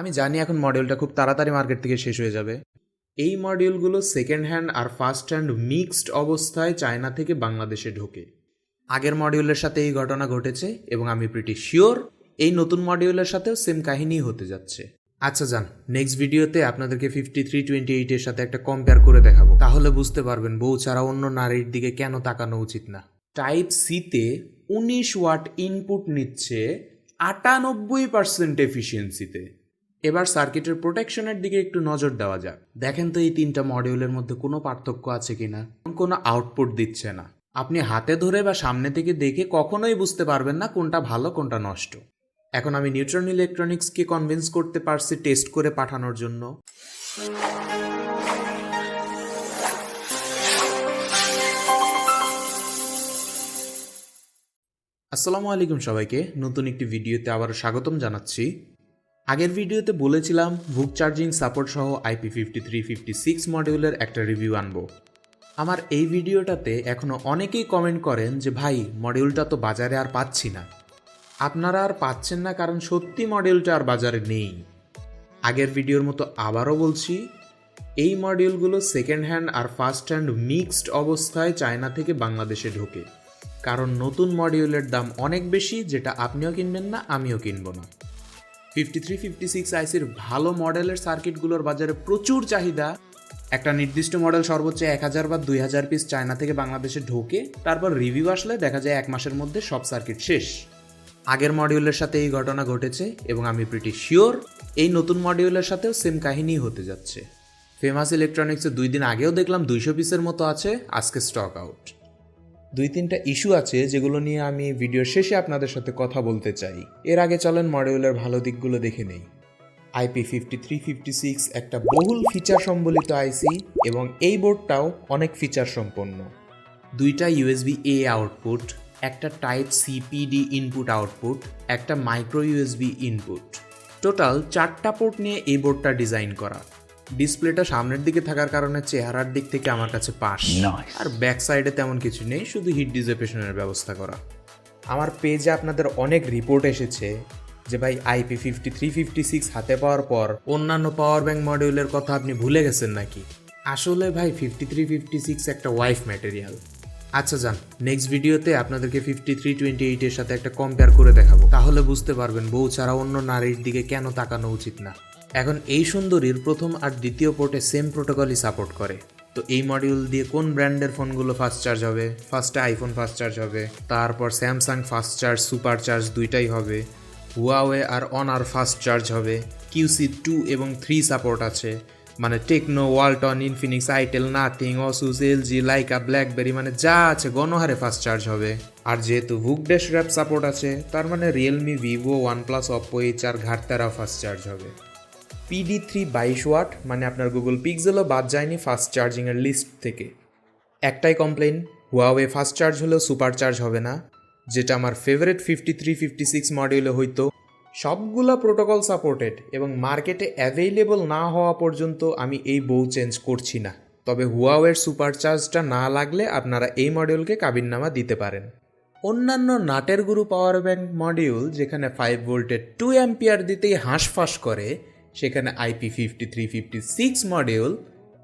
আমি জানি এখন মডিউলটা খুব তাড়াতাড়ি মার্কেট থেকে শেষ হয়ে যাবে। এই মডিউলগুলো সেকেন্ড হ্যান্ড আর ফার্স্ট হ্যান্ড মিক্সড অবস্থায় চায়না থেকে বাংলাদেশে ঢোকে। আগের মডিউলের সাথে এই ঘটনা ঘটেছে এবং আমি প্রিটি শিওর এই নতুন মডিউলের সাথেও সেম কাহিনী হতে যাচ্ছে। আচ্ছা যান নেক্সট ভিডিওতে আপনাদেরকে ফিফটি থ্রি টোয়েন্টি এইটের সাথে একটা কম্পেয়ার করে দেখাবো। তাহলে বুঝতে পারবেন, বউ ছাড়া অন্য নারীর দিকে কেন তাকানো উচিত না। টাইপ সিতে উনিশ ওয়াট ইনপুট নিচ্ছে আটানব্বই পার্সেন্ট এফিসিয়েন্সিতে এবার সার্কিটের প্রোটেকশনের দিকে একটু নজর দেওয়া যাক। দেখেন তো এই তিনটা মডিউলের মধ্যে কোনো পার্থক্য আছে কিনা? কোনো আউটপুট দিচ্ছে না। আপনি হাতে ধরে বা সামনে থেকে দেখে কখনোই বুঝতে পারবেন না কোনটা ভালো, কোনটা নষ্ট। এখন আমি নিউট্রন ইলেকট্রনিক্সকে কনভিন্স করতে পারছি টেস্ট করে পাঠানোর জন্য। আসসালামু আলাইকুম সবাইকে। নতুন একটি ভিডিওতে আবারও স্বাগতম জানাচ্ছি। আগের ভিডিওতে বলেছিলাম বুক চার্জিং সাপোর্ট সহ IP fifty three fifty six মডিউলের একটা রিভিউ আনব। আমার এই ভিডিওটাতে এখনও অনেকেই কমেন্ট করেন যে, ভাই, মডিউলটা তো বাজারে আর পাচ্ছি না। আপনারা আর পাচ্ছেন না কারণ সত্যি মডিউলটা আর বাজারে নেই। আগের ভিডিওর মতো আবারও বলছি, এই মডিউলগুলো সেকেন্ড হ্যান্ড আর ফার্স্ট হ্যান্ড মিক্সড অবস্থায় চায়না থেকে বাংলাদেশে ঢোকে। কারণ নতুন মডিউলের দাম অনেক বেশি, যেটা আপনিও কিনবেন না, আমিও কিনবো না। ফিফটি থ্রি ফিফটি সিক্স আইসির ভালো মডেলের সার্কিটগুলোর বাজারে প্রচুর চাহিদা। একটা নির্দিষ্ট মডেল সর্বোচ্চ এক হাজার বা দুই হাজার পিস চায়না থেকে বাংলাদেশে ঢোকে, তারপর রিভিউ আসলে দেখা যায় এক মাসের মধ্যে সব সার্কিট শেষ। আগের মডিউলের সাথে এই ঘটনা ঘটেছে এবং আমি প্রিটি শিওর এই নতুন মডিউলের সাথেও সেম কাহিনী হতে যাচ্ছে। ফেমাস ইলেকট্রনিক্সে দুই দিন আগেও দেখলাম দুইশো পিসের মতো আছে, আজকে স্টক আউট দুই তিনটা ইস্যু আছে যেগুলো নিয়ে আমি ভিডিওর শেষে আপনাদের সাথে কথা বলতে চাই। এর আগে চলেন মডিউলের ভালো দিকগুলো দেখে নেই। IP fifty three fifty six একটা বহুল ফিচার সম্বলিত আইসি এবং এই বোর্ডটাও অনেক ফিচার সম্পন্ন। দুইটা ইউএসবি এ আউটপুট একটা type C PD input output একটা মাইক্রো ইউএসবি ইনপুট টোটাল চারটা পোর্ট নিয়ে এই বোর্ডটা ডিজাইন করা। ডিসপ্লেটা সামনের দিকে থাকার কারণে চেহারার দিক থেকে আমার কাছে পাস আর ব্যাক সাইডে তেমন কিছু নেই শুধু হিট ডিজেপেশনের ব্যবস্থা করা। আমার পেজে আপনাদের অনেক রিপোর্ট এসেছে যে ভাই IP fifty three fifty six হাতে পাওয়ার পর অন্যান্য পাওয়ার ব্যাংক মডিউলের কথা আপনি ভুলে গেছেন নাকি? আসলে ভাই ফিফটি থ্রি ফিফটি সিক্স একটা ওয়াইফ ম্যাটেরিয়াল আচ্ছা যান নেক্সট ভিডিওতে আপনাদেরকে ফিফটি থ্রি টোয়েন্টি এইটের সাথে একটা কম্পেয়ার করে দেখাবো। তাহলে বুঝতে পারবেন বউ ছাড়া অন্য নারীর দিকে কেন তাকানো উচিত না। এখন এই সুন্দরীর প্রথম আর দ্বিতীয় পোর্টে সেম প্রোটোকলই সাপোর্ট করে। তো এই মডিউল দিয়ে কোন ব্র্যান্ডের ফোনগুলো ফাস্ট চার্জ হবে? ফার্স্টে আইফোন ফাস্ট চার্জ হবে, তারপর Samsung fast charge super charge দুইটাই হবে হুয়াওয়ে আর অনার ফাস্ট চার্জ হবে কিউসি টু এবং থ্রি সাপোর্ট আছে। মানে Tecno Walton Infinix itel Nothing Asus LG Leica BlackBerry মানে যা আছে গণহারে ফাস্ট চার্জ হবে। আর যেহেতু বুক ড্যাশ র্যাপ সাপোর্ট আছে, তার মানে Realme Vivo One OnePlus Oppo H R ঘাটতারা fast charge হবে। পিডি থ্রি বাইশ ওয়াট মানে আপনার গুগল পিক্সেলও বাদ যায়নি ফাস্ট চার্জিংয়ের লিস্ট থেকে। একটাই কমপ্লেন হুয়াওয়ে ফাস্ট চার্জ হলেও সুপার চার্জ হবে না, যেটা আমার favourite fifty three fifty six মডিউলে হইতো। সবগুলা প্রোটোকল সাপোর্টেড এবং মার্কেটে অ্যাভেইলেবল না হওয়া পর্যন্ত আমি এই বউ চেঞ্জ করছি না। তবে হুয়াওয়ের সুপার চার্জটা না লাগলে আপনারা এই মডিউলকে কাবিননামা দিতে পারেন। অন্যান্য নাটের গুরু পাওয়ার ব্যাংক মডিউল যেখানে ফাইভ ভোল্টের টু অ্যাম্পিয়ার দিতেই হাঁসফাঁস করে সেখানে IP fifty three fifty six module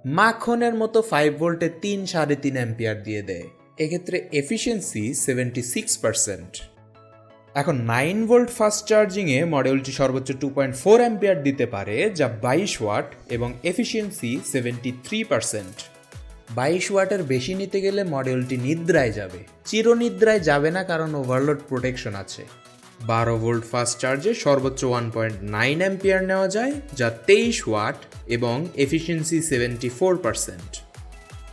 মাখনের মতো ফাইভ ভোল্টে তিন সাড়ে তিন অ্যাম্পিয়ার দিয়ে দেয়। এক্ষেত্রে এফিসিয়েন্সি সেভেন্টি সিক্স পার্সেন্ট এখন নাইন ভোল্ট ফাস্ট চার্জিংয়ে মডেলটি সর্বোচ্চ টু পয়েন্ট ফোর অ্যাম্পিয়ার দিতে পারে, যা বাইশ ওয়াট এবং এফিসিয়েন্সি সেভেন্টি থ্রি পার্সেন্ট বাইশ ওয়াটের বেশি নিতে গেলে মডেলটি নিদ্রায় যাবে। চিরনিদ্রায় যাবে না কারণ ওভারলোড প্রোটেকশন আছে। বারো ভোল্ট ফাস্ট চার্জে সর্বোচ্চ ওয়ান পয়েন্ট নাইন অ্যাম্পিয়ার নেওয়া যায়, যা তেইশ ওয়াট এবং এফিসিয়েন্সি সেভেন্টি ফোর পার্সেন্ট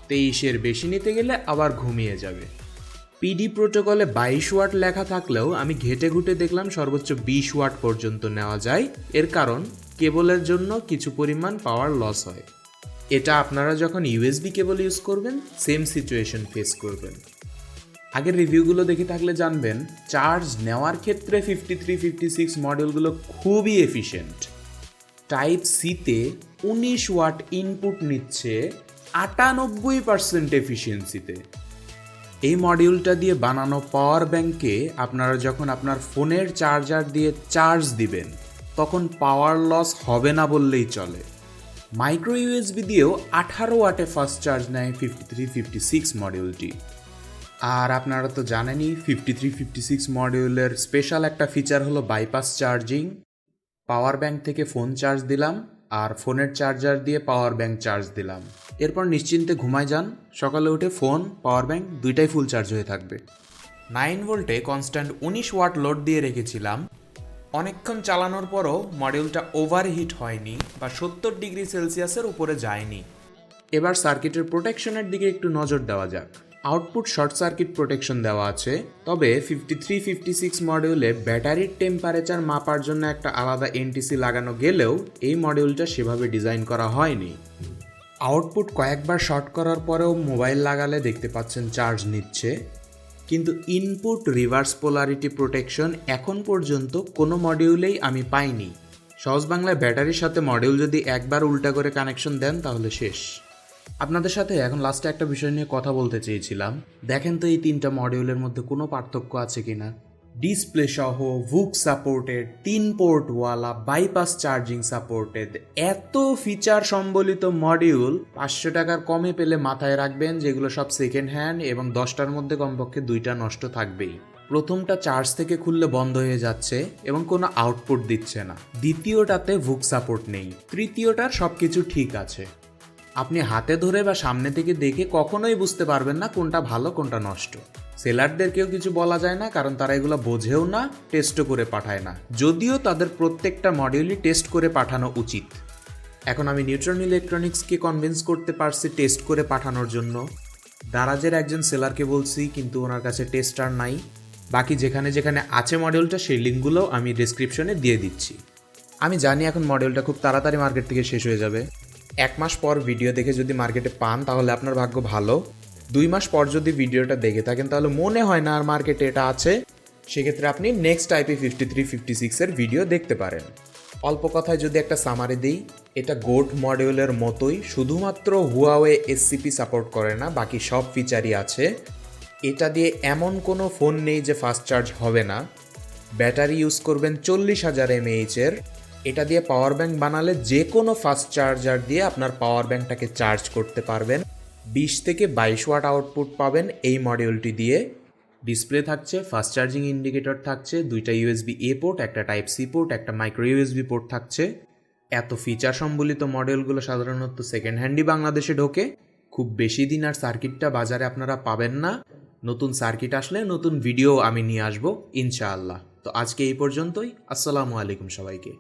তেইশের বেশি নিতে গেলে আবার ঘুমিয়ে যাবে। পিডি প্রোটোকলে বাইশ ওয়াট লেখা থাকলেও আমি ঘেটে ঘুটে দেখলাম সর্বোচ্চ বিশ ওয়াট পর্যন্ত নেওয়া যায়। এর কারণ, কেবলের জন্য কিছু পরিমাণ পাওয়ার লস হয়। এটা আপনারা যখন ইউএসবি কেবল ইউজ করবেন সেম সিচুয়েশন ফেস করবেন। আগের রিভিউগুলো দেখে থাকলে জানবেন, চার্জ নেওয়ার ক্ষেত্রে ফিফটি থ্রি ফিফটি সিক্স মডেলগুলো খুবই এফিশিয়েন্ট টাইপ সিতে উনিশ ওয়াট ইনপুট নিচ্ছে আটানব্বই পার্সেন্ট এফিসিয়েন্সিতে এই মডিউলটা দিয়ে বানানো পাওয়ার ব্যাংকে আপনারা যখন আপনার ফোনের চার্জার দিয়ে চার্জ দিবেন, তখন পাওয়ার লস হবে না বললেই চলে। মাইক্রো ইউএসবি দিয়েও আঠারো ওয়াটে ফাস্ট চার্জ নেয় ফিফটি থ্রি ফিফটি সিক্স মডিউলটি আর আপনারা তো জানেনই ফিফটি থ্রি ফিফটি সিক্স মডিউলের স্পেশাল একটা ফিচার হলো বাইপাস চার্জিং পাওয়ার ব্যাংক থেকে ফোন চার্জ দিলাম আর ফোনের চার্জার দিয়ে পাওয়ার ব্যাংক চার্জ দিলাম। এরপর নিশ্চিন্তে ঘুমায় যান। সকালে উঠে ফোন পাওয়ার ব্যাংক দুইটাই ফুল চার্জ হয়ে থাকবে। নাইন ভোল্টে কনস্ট্যান্ট উনিশ ওয়াট লোড দিয়ে রেখেছিলাম। অনেকক্ষণ চালানোর পরও মডিউলটা ওভারহিট হয়নি বা সত্তর ডিগ্রি সেলসিয়াসের উপরে যায়নি। এবার সার্কিটের প্রোটেকশনের দিকে একটু নজর দেওয়া যাক। আউটপুট শর্ট সার্কিট প্রোটেকশন দেওয়া আছে, তবে ফিফটি থ্রি ফিফটি সিক্স মডিউলে ব্যাটারির টেম্পারেচার মাপার জন্য একটা আলাদা এনটিসি লাগানো গেলেও এই মডিউলটা সেভাবে ডিজাইন করা হয়নি। আউটপুট কয়েকবার শর্ট করার পরেও মোবাইল লাগালে দেখতে পাচ্ছেন চার্জ নিচ্ছে, কিন্তু ইনপুট রিভার্স পোলারিটি প্রোটেকশন এখন পর্যন্ত কোনো মডিউলেই আমি পাইনি। সহজ বাংলায় ব্যাটারির সাথে মডিউল যদি একবার উল্টা করে কানেকশন দেন তাহলে শেষ। আপনাদের সাথে এখন লাস্টে একটা বিষয় নিয়ে কথা বলতে চেয়েছিলাম। দেখেন তো এই তিনটা মডিউলের মধ্যে কোনো পার্থক্য আছে কিনা? ডিসপ্লে সহ ভুক সাপোর্টেড তিন পোর্টওয়ালা বাইপাস চার্জিং সাপোর্টেড এত ফিচার সম্বলিত মডিউল পাঁচশো টাকার কমে পেলে মাথায় রাখবেন যেগুলো সব সেকেন্ড হ্যান্ড এবং দশটার মধ্যে কমপক্ষে দুইটা নষ্ট থাকবেই। প্রথমটা চার্জ থেকে খুললে বন্ধ হয়ে যাচ্ছে এবং কোনো আউটপুট দিচ্ছে না। দ্বিতীয়টাতে ভুক সাপোর্ট নেই। তৃতীয়টার সবকিছু ঠিক আছে। আপনি হাতে ধরে বা সামনে থেকে দেখে কখনোই বুঝতে পারবেন না কোনটা ভালো, কোনটা নষ্ট। সেলারদেরকেও কিছু বলা যায় না, কারণ তারা এগুলো বোঝেও না টেস্টও করে পাঠায় না। যদিও তাদের প্রত্যেকটা মডিউলই টেস্ট করে পাঠানো উচিত। এখন আমি নিউট্রন ইলেকট্রনিক্সকে কনভিন্স করতে পারছি টেস্ট করে পাঠানোর জন্য। দারাজের একজন সেলারকে বলছি, কিন্তু ওনার কাছে টেস্টার নাই। বাকি যেখানে যেখানে আছে মডিউলটা সেই লিঙ্কগুলোও আমি ডিসক্রিপশনে দিয়ে দিচ্ছি। আমি জানি এখন মডিউলটা খুব তাড়াতাড়ি মার্কেট থেকে শেষ হয়ে যাবে। এক মাস পর ভিডিও দেখে যদি মার্কেটে পান, তাহলে আপনার ভাগ্য ভালো। দুই মাস পর যদি ভিডিওটা দেখে থাকেন, তাহলে মনে হয় না আর মার্কেটে এটা আছে। সেক্ষেত্রে আপনি নেক্সট টাইপে ফিফটি থ্রি ফিফটি সিক্সের ভিডিও দেখতে পারেন। অল্প কথায় যদি একটা সামারি দিই, এটা গোট মডিউলের মতোই, শুধুমাত্র হুয়াওয়ে এসসিপি সাপোর্ট করে না, বাকি সব ফিচারই আছে। এটা দিয়ে এমন কোনো ফোন নেই যে ফাস্ট চার্জ হবে না। ব্যাটারি ইউজ করবেন চল্লিশ হাজার এমএইচের এটা দিয়ে পাওয়ার ব্যাংক বানালে যে কোনো ফাস্ট চার্জার দিয়ে আপনার পাওয়ার ব্যাংকটাকে চার্জ করতে পারবেন। বিশ থেকে বাইশ ওয়াট আউটপুট পাবেন এই মডিউলটি দিয়ে। ডিসপ্লে থাকছে ফাস্ট চার্জিং ইন্ডিকেটর থাকছে, দুইটা ইউএসবি এ পোর্ট একটা টাইপ সি পোর্ট একটা মাইক্রো ইউএসবি পোর্ট থাকছে। এত ফিচার সম্বলিত মডেলগুলো সাধারণত সেকেন্ড হ্যান্ডই বাংলাদেশে ঢোকে। খুব বেশি দিন আর সার্কিটটা বাজারে আপনারা পাবেন না। নতুন সার্কিট আসলে নতুন ভিডিও আমি নিয়ে আসব, ইনশাআল্লাহ। তো আজকে এই পর্যন্তই, আসসালামু আলাইকুম সবাইকে।